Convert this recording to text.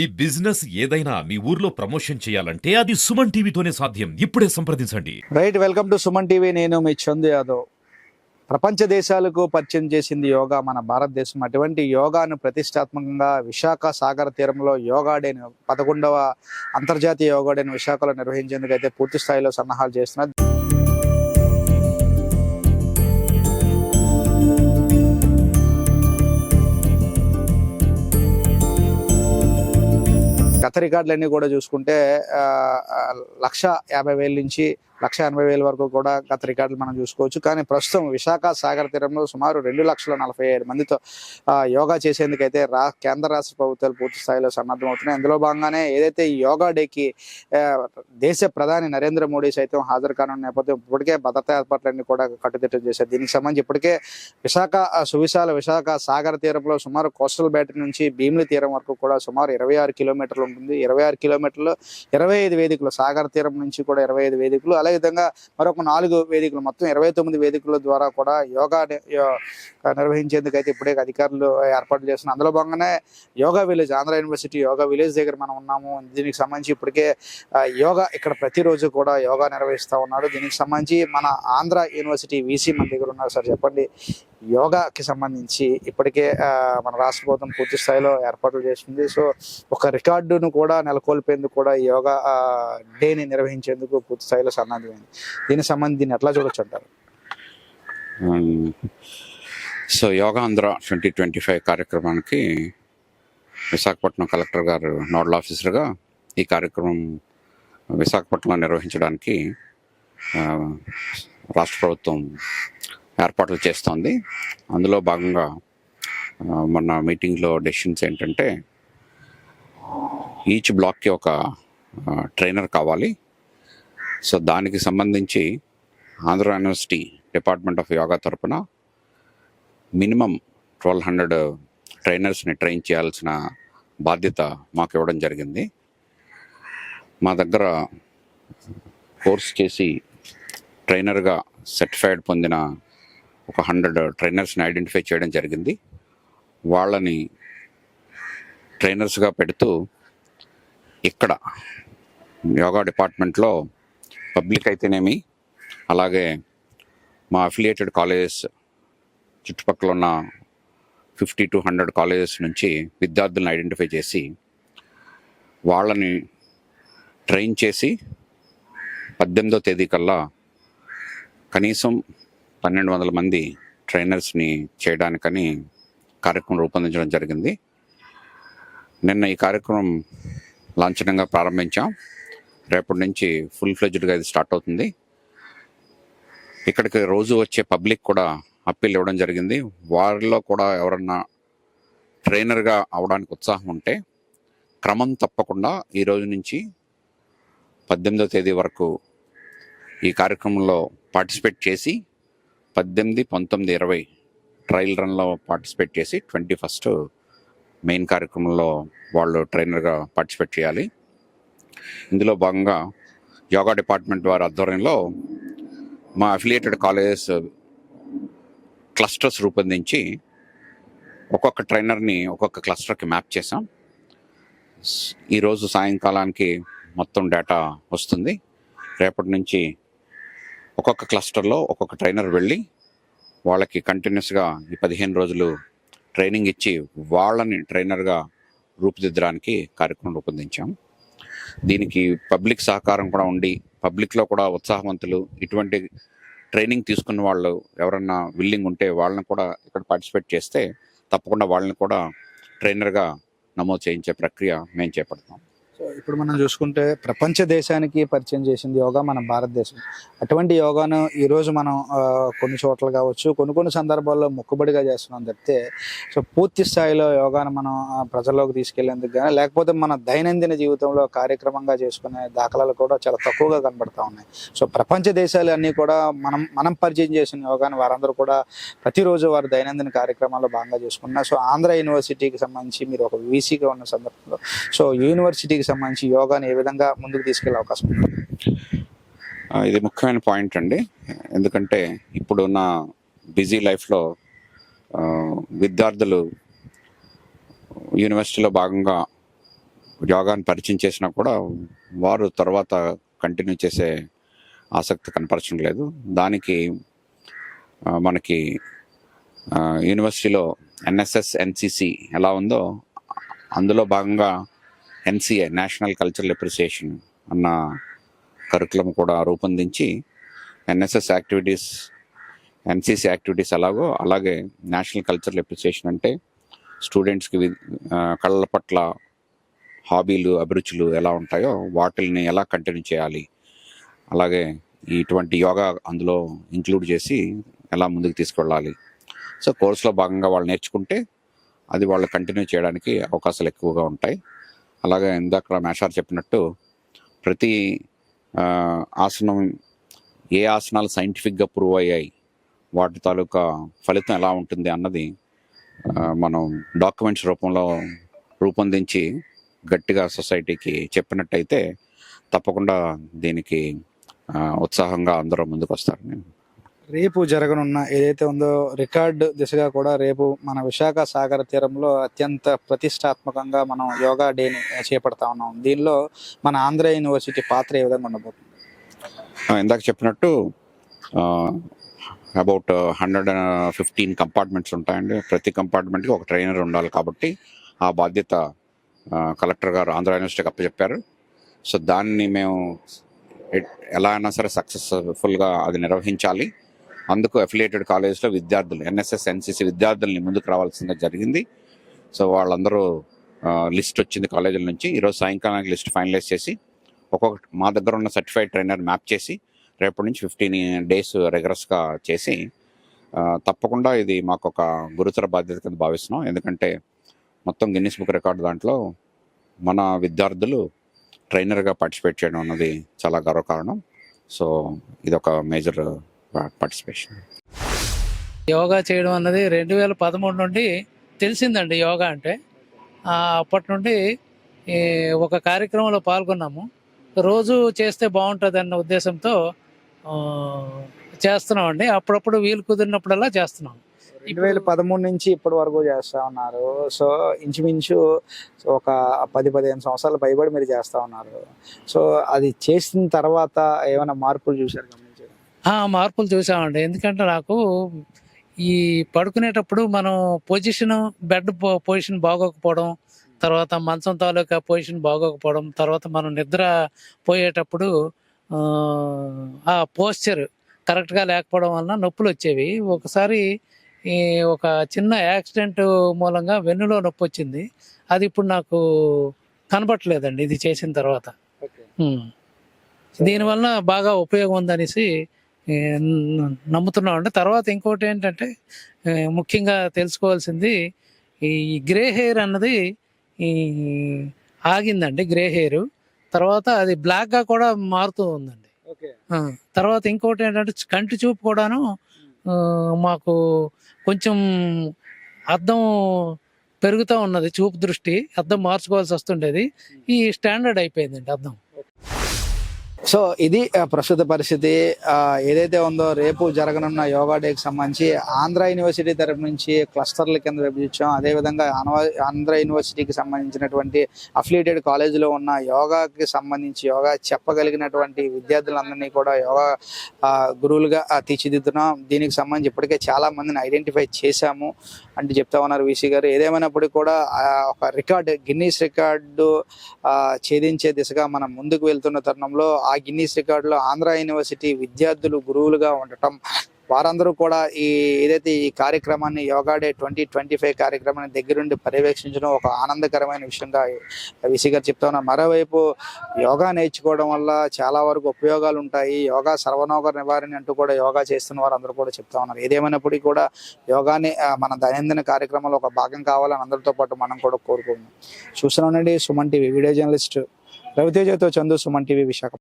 ఈ బిజినెస్ ఏదైనా మీ ఊర్లో ప్రమోషన్ చేయాలంటే అది సుమన్ టీవీతోనే సాధ్యం. ఇప్పుడే సంప్రదించండి. Right welcome to Suman TV. నేను మీ చందు యాదవ్. ప్రపంచ దేశాలకు పరిచయం చేసింది యోగా మన భారతదేశం. అటువంటి యోగాను ప్రతిష్టాత్మకంగా విశాఖ సాగర తీరంలో యోగా డేను పదకొండవ అంతర్జాతీయ యోగా డేను విశాఖలో నిర్వహించేందుకు అయితే పూర్తి స్థాయిలో సన్నాహాలు చేస్తున్నారు. గత రికార్డులన్నీ కూడా చూసుకుంటే లక్ష యాభై వేల నుంచి లక్ష ఎనభై వేల వరకు కూడా గత రికార్డులు మనం చూసుకోవచ్చు. కానీ ప్రస్తుతం విశాఖ సాగర తీరంలో సుమారు రెండు లక్షల నలభై ఏడు మందితో ఆ, యోగా చేసేందుకైతే రా కేంద్ర రాష్ట్ర ప్రభుత్వాలు పూర్తి స్థాయిలో సన్నద్ధమవుతున్నాయి అందులో భాగంగానే ఏదైతే యోగా డేకి దేశ ప్రధాని నరేంద్ర మోడీ సైతం హాజరు కానున్న నేపథ్యం ఇప్పటికే భద్రతా ఏర్పాట్లన్నీ కూడా కట్టుదిట్టం చేశారు. దీనికి సంబంధించి ఇప్పటికే విశాఖ సువిశాల విశాఖ సాగర తీరంలో సుమారు కోస్టల్ బ్యాటరీ నుంచి భీమిలి తీరం వరకు కూడా సుమారు ఇరవై ఆరు కిలోమీటర్లు ఉంటుంది. ఇరవై ఆరు కిలోమీటర్లు ఇరవై ఐదు వేదికలు సాగర తీరం నుంచి కూడా ఇరవై ఐదు వేదికలు అదేవిధంగా మరొక నాలుగు వేదికలు మొత్తం ఇరవై తొమ్మిది వేదికల ద్వారా కూడా యోగా నిర్వహించేందుకు అయితే ఇప్పుడే అధికారులు ఏర్పాట్లు చేస్తున్నారు. అందులో భాగంగానే yoga village Andhra university yoga village దగ్గర మనం ఉన్నాము. దీనికి సంబంధించి ఇప్పటికే యోగా ఇక్కడ ప్రతిరోజు కూడా యోగా నిర్వహిస్తూ ఉన్నాడు. దీనికి సంబంధించి మన ఆంధ్ర యూనివర్సిటీ వీసీ మన దగ్గర ఉన్నారు సార్. చెప్పండి. యోగాకి సంబంధించి ఇప్పటికే మన రాష్ట్ర ప్రభుత్వం పూర్తి స్థాయిలో ఏర్పాట్లు చేసింది. సో ఒక రికార్డును కూడా నెలకొల్పేందుకు కూడా యోగా డేని నిర్వహించేందుకు పూర్తి స్థాయిలో సన్నద్ధమైంది. దీనికి సంబంధించి దీన్ని ఎట్లా చూడొచ్చు అంటారు? So Yogandhra twenty twenty five కార్యక్రమానికి విశాఖపట్నం కలెక్టర్ గారు నోడల్ ఆఫీసర్గా ఈ కార్యక్రమం విశాఖపట్నంలో నిర్వహించడానికి రాష్ట్ర ప్రభుత్వం ఏర్పాట్లు చేస్తోంది. అందులో భాగంగా మొన్న మీటింగ్లో డెసిషన్స్ ఏంటంటే ఈచ్ బ్లాక్కి ఒక ట్రైనర్ కావాలి. సో దానికి సంబంధించి Andhra university department of yoga తరపున మినిమం ట్వెల్వ్ హండ్రెడ్ ట్రైనర్స్ని ట్రైన్ చేయాల్సిన బాధ్యత మాకు ఇవ్వడం జరిగింది. మా దగ్గర కోర్స్ చేసి ట్రైనర్గా సర్టిఫైడ్ పొందిన ఒక హండ్రెడ్ ట్రైనర్స్ని ఐడెంటిఫై చేయడం జరిగింది. వాళ్ళని ట్రైనర్స్గా పెడుతూ ఇక్కడ యోగా డిపార్ట్మెంట్లో పబ్లిక్ అయితేనేమి అలాగే మా అఫిలియేటెడ్ కాలేజెస్ చుట్టుపక్కల ఉన్న ఫిఫ్టీ టు హండ్రెడ్ కాలేజెస్ నుంచి విద్యార్థులను ఐడెంటిఫై చేసి వాళ్ళని ట్రైన్ చేసి పద్దెనిమిదో తేదీ కల్లా కనీసం పన్నెండు వందల మంది ట్రైనర్స్ని చేయడానికని కార్యక్రమం రూపొందించడం జరిగింది. నిన్న ఈ కార్యక్రమం లాంఛనంగా ప్రారంభించాం. రేపటి నుంచి ఫుల్ ఫ్లెజ్డ్గా ఇది స్టార్ట్ అవుతుంది. ఇక్కడికి రోజు వచ్చే పబ్లిక్ కూడా అప్పీల్ ఇవ్వడం జరిగింది. వారిలో కూడా ఎవరన్నా ట్రైనర్గా అవడానికి ఉత్సాహం ఉంటే క్రమం తప్పకుండా ఈ రోజు నుంచి పద్దెనిమిదో తేదీ వరకు ఈ కార్యక్రమంలో పార్టిసిపేట్ చేసి పద్దెనిమిది పంతొమ్మిది ఇరవై ట్రయల్ రన్లో పార్టిసిపేట్ చేసి ట్వంటీ ఫస్ట్ మెయిన్ కార్యక్రమంలో వాళ్ళు ట్రైనర్గా పార్టిసిపేట్ చేయాలి. ఇందులో భాగంగా యోగా డిపార్ట్మెంట్ వారి ఆధ్వర్యంలో మా అఫిలియేటెడ్ కాలేజెస్ క్లస్టర్స్ రూపొందించి ఒక్కొక్క ట్రైనర్ని ఒక్కొక్క క్లస్టర్కి మ్యాప్ చేసాం ఈరోజు సాయంకాలానికి మొత్తం డేటా వస్తుంది. రేపటి నుంచి ఒక్కొక్క క్లస్టర్లో ఒక్కొక్క ట్రైనర్ వెళ్ళి వాళ్ళకి కంటిన్యూస్గా ఈ పదిహేను రోజులు ట్రైనింగ్ ఇచ్చి వాళ్ళని ట్రైనర్గా రూపుదిద్దడానికి కార్యక్రమం రూపొందించాం. దీనికి పబ్లిక్ సహకారం కూడా ఉండి పబ్లిక్లో కూడా ఉత్సాహవంతులు ఇటువంటి ట్రైనింగ్ తీసుకున్న వాళ్ళు ఎవరన్నా విల్లింగ్ ఉంటే వాళ్ళని కూడా ఇక్కడ పార్టిసిపేట్ చేస్తే తప్పకుండా వాళ్ళని కూడా ట్రైనర్గా నమోదు చేయించే ప్రక్రియ మేము చేపడతాం. సో ఇప్పుడు మనం చూసుకుంటే ప్రపంచ దేశానికి పరిచయం చేసింది యోగా మన భారతదేశం. అటువంటి యోగాను ఈ రోజు మనం ఆ, కొన్ని చోట్ల కావచ్చు కొన్ని కొన్ని సందర్భాల్లో మొక్కుబడిగా చేస్తున్నాం తప్పితే సో పూర్తి స్థాయిలో యోగాను మనం ప్రజల్లోకి తీసుకెళ్ళేందుకు కానీ లేకపోతే మన దైనందిన జీవితంలో కార్యక్రమంగా చేసుకునే దాఖలాలు కూడా చాలా తక్కువగా కనబడతా ఉన్నాయి. సో ప్రపంచ దేశాలు అన్నీ కూడా మనం మనం పరిచయం చేసిన యోగాని వారందరూ కూడా ప్రతిరోజు వారు దైనందిన కార్యక్రమాల్లో భాగంగా చేసుకున్నారు సో ఆంధ్ర యూనివర్సిటీకి సంబంధించి మీరు ఒక వీసీగా ఉన్న సందర్భంలో సో యూనివర్సిటీకి సంబంధించి యోగాని ఏ విధంగా ముందుకు తీసుకెళ్ళే అవకాశం ఉంది? ఇది ముఖ్యమైన పాయింట్ అండి. ఎందుకంటే ఇప్పుడున్న బిజీ లైఫ్లో విద్యార్థులు యూనివర్సిటీలో భాగంగా యోగాని పరిచయం చేసినా కూడా వారు తర్వాత కంటిన్యూ చేసే ఆసక్తి కనపరచడం లేదు. దానికి మనకి యూనివర్సిటీలో ఎన్ఎస్ఎస్ ఎన్సిసి ఎలా ఉందో అందులో భాగంగా ఎన్సిఏ నేషనల్ కల్చరల్ అప్రిసియేషన్ అన్న కరికులం కూడా రూపొందించి ఎన్ఎస్ఎస్ యాక్టివిటీస్ ఎన్సిసి యాక్టివిటీస్ ఎలాగో అలాగే నేషనల్ కల్చరల్ అప్రిసియేషన్ అంటే స్టూడెంట్స్కి కళ్ళ కళల పట్ల హాబీలు అభిరుచులు ఎలా ఉంటాయో వాటిల్ని ఎలా కంటిన్యూ చేయాలి. అలాగే ఇటువంటి యోగా అందులో ఇంక్లూడ్ చేసి ఎలా ముందుకు తీసుకెళ్ళాలి. సో కోర్సులో భాగంగా వాళ్ళు నేర్చుకుంటే అది వాళ్ళు కంటిన్యూ చేయడానికి అవకాశాలు ఎక్కువగా ఉంటాయి. అలాగే ఇందాక మేషార్ చెప్పినట్టు ప్రతి ఆసనం ఏ ఆసనాలు సైంటిఫిక్గా ప్రూవ్ అయ్యాయి వాటి తాలూకా ఫలితం ఎలా ఉంటుంది అన్నది మనం డాక్యుమెంట్స్ రూపంలో రూపొందించి గట్టిగా సొసైటీకి చెప్పినట్టయితే తప్పకుండా దీనికి ఉత్సాహంగా అందరూ ముందుకు వస్తారని రేపు జరగనున్న ఏదైతే ఉందో రికార్డ్ దిశగా కూడా రేపు మన విశాఖ సాగర తీరంలో అత్యంత ప్రతిష్టాత్మకంగా మనం యోగా డేని చేపడతా ఉన్నాం. దీనిలో మన ఆంధ్ర యూనివర్సిటీ పాత్ర ఏ విధంగా ఉండబోతుంది? ఇందాక చెప్పినట్టు అబౌట్ హండ్రెడ్ ఫిఫ్టీన్ కంపార్ట్మెంట్స్ ఉంటాయండి. ప్రతి కంపార్ట్మెంట్కి ఒక ట్రైనర్ ఉండాలి కాబట్టి ఆ బాధ్యత కలెక్టర్ గారు ఆంధ్ర యూనివర్సిటీకి అప్పచెప్పారు. సో దాన్ని మేము ఎలా అయినా సరే సక్సెస్ఫుల్గా అది నిర్వహించాలి. అందుకు అఫిలియేటెడ్ కాలేజ్లో విద్యార్థులు ఎన్ఎస్ఎస్ ఎన్సిసి విద్యార్థుల్ని ముందుకు రావాల్సిందే జరిగింది. సో వాళ్ళందరూ లిస్ట్ వచ్చింది కాలేజీల నుంచి. ఈరోజు సాయంకాలానికి లిస్ట్ ఫైనలైజ్ చేసి ఒక్కొక్క మా దగ్గర ఉన్న సర్టిఫైడ్ ట్రైనర్ మ్యాప్ చేసి రేపటి నుంచి ఫిఫ్టీన్ డేస్ రెగ్యులర్స్గా చేసి తప్పకుండా ఇది మాకు ఒక గురుతర బాధ్యత కింద భావిస్తున్నాం. ఎందుకంటే మొత్తం గిన్నిస్ బుక్ రికార్డు దాంట్లో మన విద్యార్థులు ట్రైనర్గా పార్టిసిపేట్ చేయడం అన్నది చాలా గర్వకారణం. సో ఇది ఒక మేజర్ పార్టిసిపేషన్ యోగా చేయడం అన్నది రెండు వేల పదమూడు నుండి తెలిసిందండి యోగా అంటే. అప్పటి నుండి ఈ, ఒక కార్యక్రమంలో పాల్గొన్నాము. రోజు చేస్తే బాగుంటుంది అన్న ఉద్దేశంతో ఆ, చేస్తున్నామండి. అప్పుడప్పుడు వీలు కుదిరినప్పుడల్లా చేస్తున్నాం రెండు వేల పదమూడు నుంచి ఇప్పటి వరకు చేస్తా ఉన్నారు. సో ఇంచుమించు ఒక పది పదిహేను సంవత్సరాలు పైబడి మీరు చేస్తా ఉన్నారు. సో అది చేసిన తర్వాత ఏమైనా మార్పులు ఆ, మార్పులు చూసామండి. ఎందుకంటే నాకు ఈ పడుకునేటప్పుడు మనం పొజిషన్ బెడ్ పొజిషన్ బాగోకపోవడం తర్వాత మంచం తాలూకా పొజిషన్ బాగోకపోవడం తర్వాత మనం నిద్ర పోయేటప్పుడు ఆ, పోస్చర్ కరెక్ట్గా లేకపోవడం వలన నొప్పులు వచ్చేవి. ఒకసారి ఈ ఒక చిన్న యాక్సిడెంట్ మూలంగా వెన్నులో నొప్పి వచ్చింది. అది ఇప్పుడు నాకు కనపట్లేదండి ఇది చేసిన తర్వాత. దీనివల్ల బాగా ఉపయోగం ఉందనేసి ఏ, న- నమ్ముతున్నాం అండి తర్వాత ఇంకోటి ఏంటంటే ముఖ్యంగా తెలుసుకోవాల్సింది ఈ గ్రే హెయిర్ అన్నది ఈ ఆగిందండి గ్రే హెయిర్. తర్వాత అది బ్లాక్గా కూడా మారుతూ ఉందండి. తర్వాత ఇంకోటి ఏంటంటే కంటి చూపు కూడాను మాకు కొంచెం అద్దం పెరుగుతూ ఉన్నది చూపు దృష్టి అద్దం మార్చుకోవాల్సి వస్తుండేది. ఈ స్టాండర్డ్ అయిపోయిందండి అద్దం సో ఇది ప్రస్తుత పరిస్థితి. ఆ, ఏదైతే ఉందో రేపు జరగనున్న యోగా డేకి సంబంధించి ఆంధ్ర యూనివర్సిటీ తరపు నుంచి క్లస్టర్ల కింద విభజించాం. అదేవిధంగా ఆంధ్ర యూనివర్సిటీకి సంబంధించినటువంటి అఫిలియేటెడ్ కాలేజీలో ఉన్న యోగాకి సంబంధించి యోగా చెప్పగలిగినటువంటి విద్యార్థులందరినీ కూడా యోగా గురువులుగా తీర్చిదిద్దుతున్నాం. తీర్చిదిద్దున్నాం దీనికి సంబంధించి ఇప్పటికే చాలా మందిని ఐడెంటిఫై చేశాము అంటే చెప్తా ఉన్నారు వీసీ గారు. ఏదేమైనప్పటికీ కూడా ఒక రికార్డు గిన్నీస్ రికార్డు ఆ, ఛేదించే దిశగా మనం ముందుకు వెళ్తున్న తరుణంలో ఆ గిన్నీస్ రికార్డులో ఆంధ్ర యూనివర్సిటీ విద్యార్థులు గురువులుగా ఉండటం వారందరూ కూడా ఈ ఏదైతే ఈ కార్యక్రమాన్ని yoga day twenty twenty five కార్యక్రమాన్ని దగ్గరుండి పర్యవేక్షించడం ఒక ఆనందకరమైన విషయంగా విసి గారు చెప్తా ఉన్నారు. మరోవైపు యోగా నేర్చుకోవడం వల్ల చాలా వరకు ఉపయోగాలు ఉంటాయి. యోగా సర్వనోగ నివారణ అంటూ కూడా యోగా చేస్తున్న వారు అందరూ కూడా చెప్తా ఉన్నారు. ఏదేమైనప్పటికీ కూడా యోగాని మన దైనందిన కార్యక్రమంలో ఒక భాగం కావాలని అందరితో పాటు మనం కూడా కోరుకుంటున్నాం. చూస్తున్నానండి సుమన్ టీవీ వీడియో జర్నలిస్ట్ రవితేజతో చందు సుమన్ టీవీ విశాఖ